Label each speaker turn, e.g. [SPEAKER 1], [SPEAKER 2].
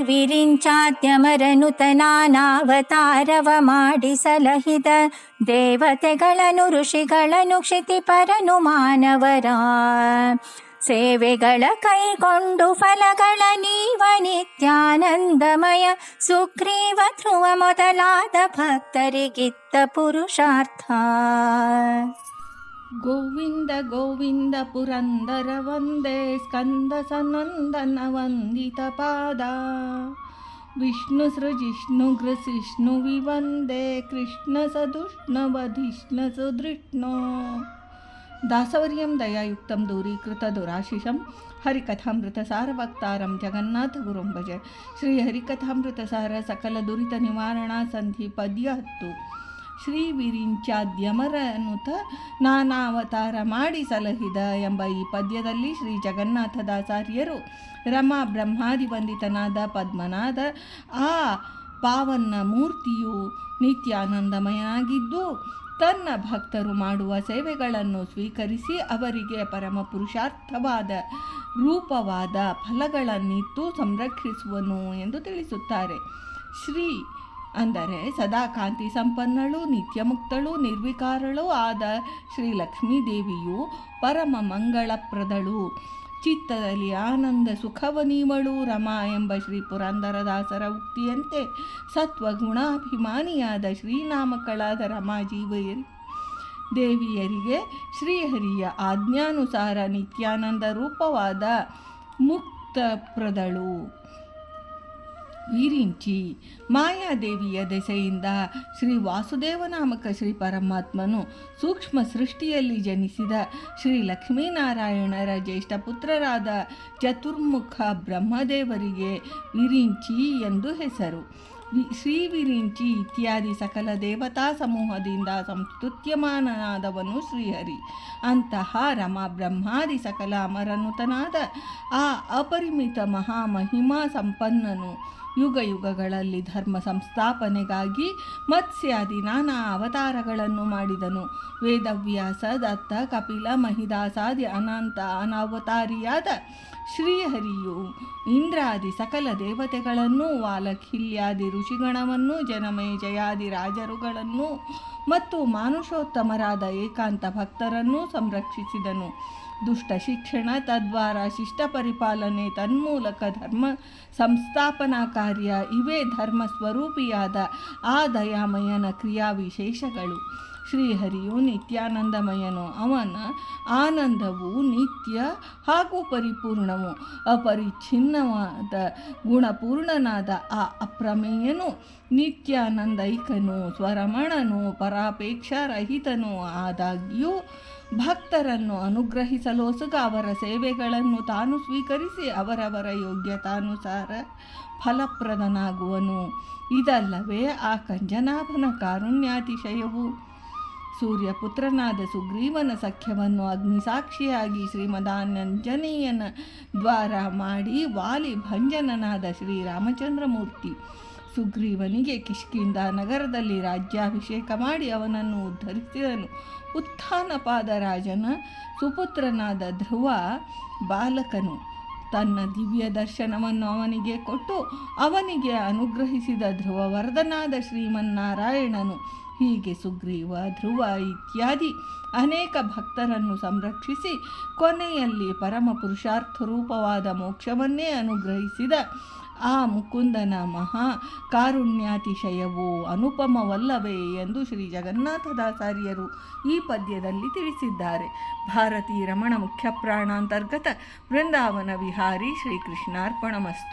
[SPEAKER 1] ವಿರಿಂಚಾದ್ಯಮರನುತನಾನಾವತಾರವ ಮಾಡಿ ಸಲಹಿದ ದೇವತೆಗಳನ್ನು ಋಷಿಗಳನ್ನು ಕ್ಷಿತಿಪರನು ಮಾನವರ ಸೇವೆಗಳ ಕೈಗೊಂಡು ಫಲಗಳ ನೀವ ನಿತ್ಯಾನಂದಮಯ ಸುಗ್ರೀವ ಧ್ರುವ ಮೊದಲಾದ ಭಕ್ತರಿಗಿತ್ತ ಪುರುಷಾರ್ಥ
[SPEAKER 2] ಗೋವಿಂದ ಗೋವಿಂದ ಪುರಂದರ ವಂದೇ ಸ್ಕಂದ ಸನಂದನ ವಂದಿತ ಪಾದ. ವಿಷ್ಣು ಸೃಜಿಷ್ಣು ಗೃಸಿಷ್ಣು ವಿವಂದೇ, ಕೃಷ್ಣ ಸದುಷ್ಣ ವಧಿಷ್ಣ ಸುದೃಷ್ಣೋ ದಾಸವರ್ಯಂ ದಯಾಯುಕ್ತಂ ದೂರೀಕೃತ ದುರಾಶಿಷಂ, ಹರಿಕಥಾಮೃತ ಸಾರವಕ್ತಾರಂ ಜಗನ್ನಾಥ ಗುರುಂ ಭಜೆ ಶ್ರೀ ಶ್ರೀ ವಿರಿಂಚಾದ್ಯಮರನುತ ನಾನಾವತಾರ ಮಾಡಿ ಸಲಹಿದ ಎಂಬ ಈ ಪದ್ಯದಲ್ಲಿ ಶ್ರೀ ಜಗನ್ನಾಥದಾಚಾರ್ಯರು ರಮಾ ಬ್ರಹ್ಮಾದಿ ವಂದಿತನಾದ ಪದ್ಮನಾದ ಆ ಪಾವನ ಮೂರ್ತಿಯು ನಿತ್ಯಾನಂದಮಯನಾಗಿದ್ದು, ತನ್ನ ಭಕ್ತರು ಮಾಡುವ ಸೇವೆಗಳನ್ನು ಸ್ವೀಕರಿಸಿ ಅವರಿಗೆ ಪರಮ ಪುರುಷಾರ್ಥವಾದ ರೂಪವಾದ ಫಲಗಳನ್ನಿತ್ತು ಸಂರಕ್ಷಿಸುವನು ಎಂದು ತಿಳಿಸುತ್ತಾರೆ. ಶ್ರೀ ಅಂದರೆ ಸದಾ ಕಾಂತಿ ಸಂಪನ್ನಳು, ನಿತ್ಯಮುಕ್ತಳು, ನಿರ್ವಿಕಾರಳು ಆದ ಶ್ರೀ ಲಕ್ಷ್ಮೀದೇವಿಯು ಪರಮ ಮಂಗಳಪ್ರದಳು. ಚಿತ್ತದಲ್ಲಿ ಆನಂದ ಸುಖವನೀವಳು. ರಮಾ ಎಂಬ ಶ್ರೀ ಪುರಂದರದಾಸರ ಉಕ್ತಿಯಂತೆ ಸತ್ವಗುಣಾಭಿಮಾನಿಯಾದ ಶ್ರೀನಾಮಕಳಾದ ರಮಾ ಜೀವಯರಿ ದೇವಿಯರಿಗೆ ಶ್ರೀಹರಿಯ ಆಜ್ಞಾನುಸಾರ ನಿತ್ಯಾನಂದ ರೂಪವಾದ ಮುಕ್ತಪ್ರದಳು. ವಿರಿಂಚಿ ಮಾಯಾದೇವಿಯ ದೆಸೆಯಿಂದ ಶ್ರೀ ವಾಸುದೇವನಾಮಕ ಶ್ರೀ ಪರಮಾತ್ಮನು ಸೂಕ್ಷ್ಮ ಸೃಷ್ಟಿಯಲ್ಲಿ ಜನಿಸಿದ ಶ್ರೀ ಲಕ್ಷ್ಮೀನಾರಾಯಣರ ಜ್ಯೇಷ್ಠ ಪುತ್ರರಾದ ಚತುರ್ಮುಖ ಬ್ರಹ್ಮದೇವರಿಗೆ ವಿರಿಂಚಿ ಎಂದು ಹೆಸರು. ವಿ ಶ್ರೀ ವಿರಿಂಚಿ ಇತ್ಯಾದಿ ಸಕಲ ದೇವತಾ ಸಮೂಹದಿಂದ ಸಂಸ್ತುತ್ಯಮಾನನಾದವನು ಶ್ರೀಹರಿ. ಅಂತಹ ರಮ ಬ್ರಹ್ಮಾದಿ ಸಕಲ ಅಮರನುತನಾದ ಆ ಅಪರಿಮಿತ ಮಹಾಮಹಿಮಾ ಸಂಪನ್ನನು ಯುಗ ಯುಗಗಳಲ್ಲಿ ಧರ್ಮ ಸಂಸ್ಥಾಪನೆಗಾಗಿ ಮತ್ಸ್ಯಾದಿ ನಾನಾ ಅವತಾರಗಳನ್ನು ಮಾಡಿದನು. ವೇದವ್ಯಾಸ, ದತ್ತ, ಕಪಿಲ, ಮಹಿದಾಸಾದಿ, ಅನಂತ, ಅನಾವತಾರಿಯಾದ ಶ್ರೀಹರಿಯು ಇಂದ್ರಾದಿ ಸಕಲ ದೇವತೆಗಳನ್ನು ವಾಲಖಿಲ್ಯಾದಿ ಋಷಿಗಣವನ್ನು ಜನಮೇಜಯಾದಿ ರಾಜರುಗಳನ್ನು ಮತ್ತು ಮಾನುಷೋತ್ತಮರಾದ ಏಕಾಂತ ಭಕ್ತರನ್ನು ಸಂರಕ್ಷಿಸಿದನು. ದುಷ್ಟ ಶಿಕ್ಷಣ ತದ್ವಾರ ಶಿಷ್ಟ ಪರಿಪಾಲನೆ ತನ್ಮೂಲಕ ಧರ್ಮ ಸಂಸ್ಥಾಪನಾ ಕಾರ್ಯ ಇವೇ ಧರ್ಮ ಸ್ವರೂಪಿಯಾದ ಆ ದಯಾಮಯನ ಕ್ರಿಯಾವಿಶೇಷಗಳು. ಶ್ರೀಹರಿಯು ನಿತ್ಯಾನಂದಮಯನು. ಅವನ ಆನಂದವು ನಿತ್ಯ ಹಾಗೂ ಪರಿಪೂರ್ಣವು. ಅಪರಿಚ್ಛಿನ್ನವಾದ ಗುಣಪೂರ್ಣನಾದ ಆ ಅಪ್ರಮೇಯನು ನಿತ್ಯಾನಂದೈಕನು ಸ್ವರಮಣನು ಪರಾಪೇಕ್ಷಾರಹಿತನು ಆದಾಗ್ಯೂ ಭಕ್ತರನ್ನು ಅನುಗ್ರಹಿಸಲೋಸುಗ ಅವರ ಸೇವೆಗಳನ್ನು ತಾನು ಸ್ವೀಕರಿಸಿ ಅವರವರ ಯೋಗ್ಯತಾನುಸಾರ ಫಲಪ್ರದನಾಗುವನು. ಇದಲ್ಲವೇ ಆ ಕಂಜನಾಭನ ಕಾರುಣ್ಯಾತಿಶಯವು. ಸೂರ್ಯಪುತ್ರನಾದ ಸುಗ್ರೀವನ ಸಖ್ಯವನ್ನು ಅಗ್ನಿಸಾಕ್ಷಿಯಾಗಿ ಶ್ರೀಮದಾನಂಜನೇಯನ ದ್ವಾರ ಮಾಡಿ ವಾಲಿ ಭಂಜನನಾದ ಶ್ರೀರಾಮಚಂದ್ರಮೂರ್ತಿ. ಸುಗ್ರೀವನಿಗೆ ಕಿಷ್ಕಿಂದ ನಗರದಲ್ಲಿ ರಾಜ್ಯಾಭಿಷೇಕ ಮಾಡಿ ಅವನನ್ನು ಉದ್ಧರಿಸಿದನು. ಉತ್ಥಾನಪಾದ ರಾಜನ ಸುಪುತ್ರನಾದ ಧ್ರುವ ಬಾಲಕನು ತನ್ನ ದಿವ್ಯ ದರ್ಶನವನ್ನು ಅವನಿಗೆ ಕೊಟ್ಟು ಅವನಿಗೆ ಅನುಗ್ರಹಿಸಿದ ಧ್ರುವವರ್ಧನಾದ ಶ್ರೀಮನ್ನಾರಾಯಣನು ಹೀಗೆ ಸುಗ್ರೀವ, ಧ್ರುವ ಇತ್ಯಾದಿ ಅನೇಕ ಭಕ್ತರನ್ನು ಸಂರಕ್ಷಿಸಿ ಕೊನೆಯಲ್ಲಿ ಪರಮ ಪುರುಷಾರ್ಥ ರೂಪವಾದ ಮೋಕ್ಷವನ್ನೇ ಅನುಗ್ರಹಿಸಿದ ಆ ಮುಕುಂದನ ಮಹಾ ಕಾರುಣ್ಯಾತಿಶಯವು ಅನುಪಮವಲ್ಲವೇ ಎಂದು ಶ್ರೀ ಜಗನ್ನಾಥದಾಚಾರ್ಯರು ಈ ಪದ್ಯದಲ್ಲಿ ತಿಳಿಸಿದ್ದಾರೆ. ಭಾರತೀ ರಮಣ ಮುಖ್ಯ ಪ್ರಾಣಾಂತರ್ಗತ ವೃಂದಾವನ ವಿಹಾರಿ ಶ್ರೀಕೃಷ್ಣಾರ್ಪಣಮಸ್ತು.